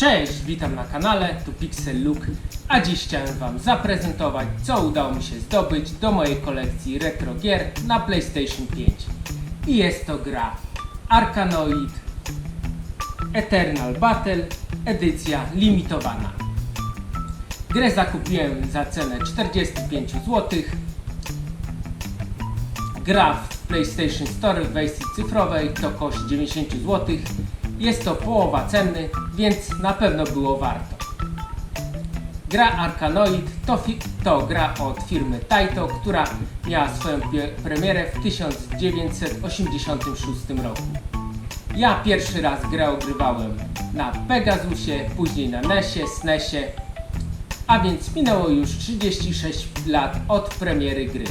Cześć, witam na kanale, tu Pixel Look, a dziś chciałem Wam zaprezentować, co udało mi się zdobyć do mojej kolekcji retro gier na PlayStation 5. I jest to gra Arkanoid Eternal Battle, edycja limitowana. Grę zakupiłem za cenę 45 zł. Gra w PlayStation Store w wersji cyfrowej to koszt 90 zł. Jest to połowa ceny, więc na pewno było warto. Gra Arkanoid to, to gra od firmy Taito, która miała swoją premierę w 1986 roku. Ja pierwszy raz grę ogrywałem na Pegasusie, później na NESie, SNESie, a więc minęło już 36 lat od premiery gry.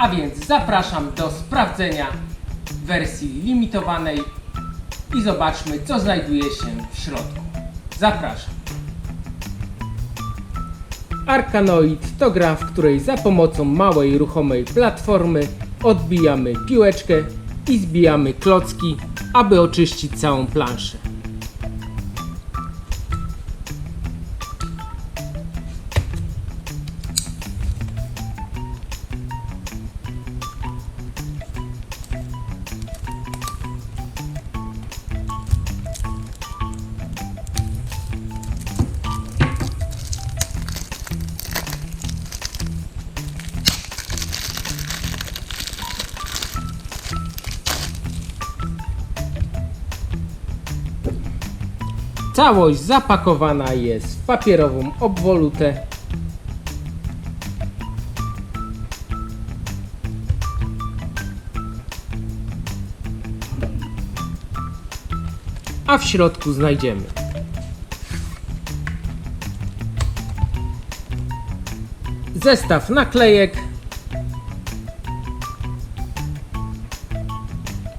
A więc zapraszam do sprawdzenia wersji limitowanej i zobaczmy, co znajduje się w środku. Zapraszam. Arkanoid to gra, w której za pomocą małej ruchomej platformy odbijamy piłeczkę i zbijamy klocki, aby oczyścić całą planszę. Całość zapakowana jest w papierową obwolutę. A w środku znajdziemy. Zestaw naklejek,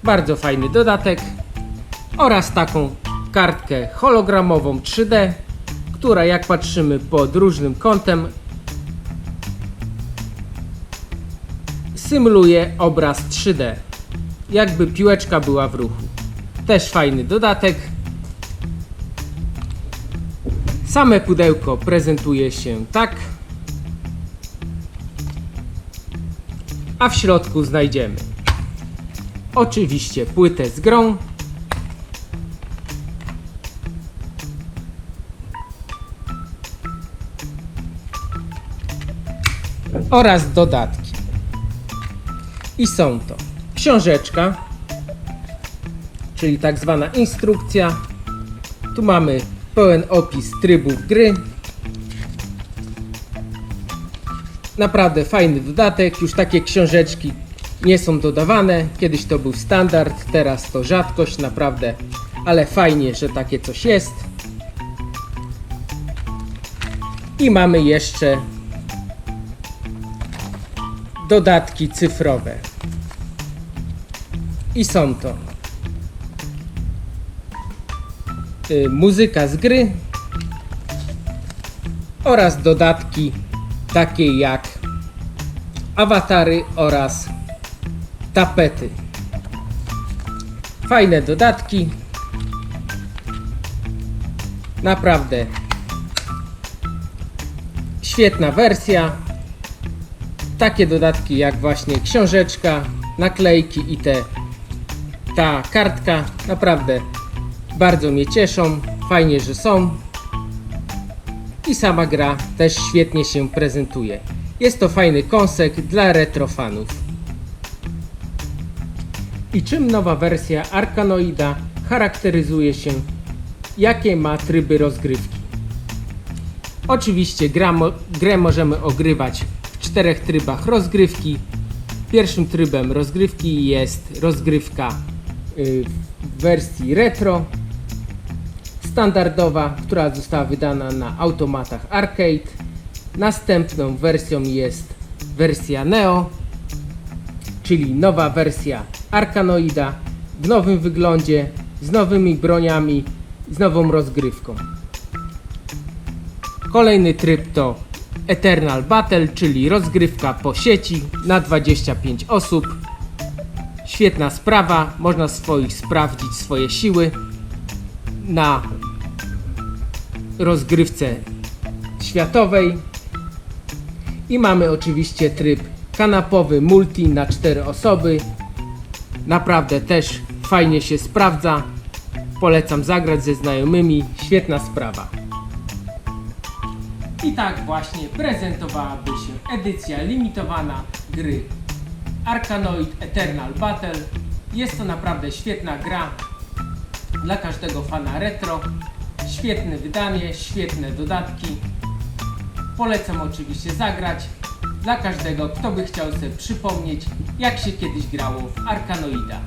bardzo fajny dodatek. Oraz taką kartkę hologramową 3D, która jak patrzymy pod różnym kątem symuluje obraz 3D, jakby piłeczka była w ruchu. Też fajny dodatek. Same pudełko prezentuje się tak. A w środku znajdziemy oczywiście płytę z grą, oraz dodatki. I są to książeczka, czyli tak zwana instrukcja. Tu mamy pełen opis trybów gry. Naprawdę fajny dodatek. Już takie książeczki nie są dodawane. Kiedyś to był standard, teraz to rzadkość, naprawdę. Ale fajnie, że takie coś jest. I mamy jeszcze dodatki cyfrowe. I są to y, muzyka z gry oraz dodatki takie jak awatary oraz tapety. Fajne dodatki. Naprawdę świetna wersja. Takie dodatki jak właśnie książeczka, naklejki i te ta kartka naprawdę bardzo mnie cieszą. Fajnie, że są. I sama gra też świetnie się prezentuje. Jest to fajny kąsek dla retrofanów. I czym nowa wersja Arkanoida charakteryzuje się? Jakie ma tryby rozgrywki? Oczywiście gra grę możemy ogrywać czterech trybach rozgrywki. Pierwszym trybem rozgrywki jest rozgrywka y, w wersji retro, standardowa, która została wydana na automatach arcade. Następną wersją jest wersja Neo, czyli nowa wersja Arkanoida w nowym wyglądzie, z nowymi broniami, z nową rozgrywką. Kolejny tryb to Eternal Battle, czyli rozgrywka po sieci na 25 osób. Świetna sprawa, można swoich sprawdzić swoje siły na rozgrywce światowej. I mamy oczywiście tryb kanapowy multi na 4 osoby. Naprawdę też fajnie się sprawdza. Polecam zagrać ze znajomymi. Świetna sprawa. I tak właśnie prezentowałaby się edycja limitowana gry Arkanoid Eternal Battle. Jest to naprawdę świetna gra dla każdego fana retro. Świetne wydanie, świetne dodatki. Polecam oczywiście zagrać dla każdego, kto by chciał sobie przypomnieć, jak się kiedyś grało w Arkanoida.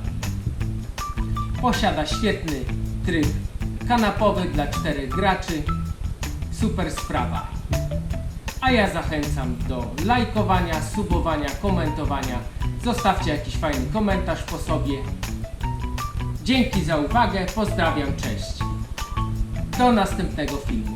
Posiada świetny tryb kanapowy dla czterech graczy. Super sprawa. A ja zachęcam do lajkowania, subowania, komentowania. Zostawcie jakiś fajny komentarz po sobie. Dzięki za uwagę, pozdrawiam, cześć. Do następnego filmu.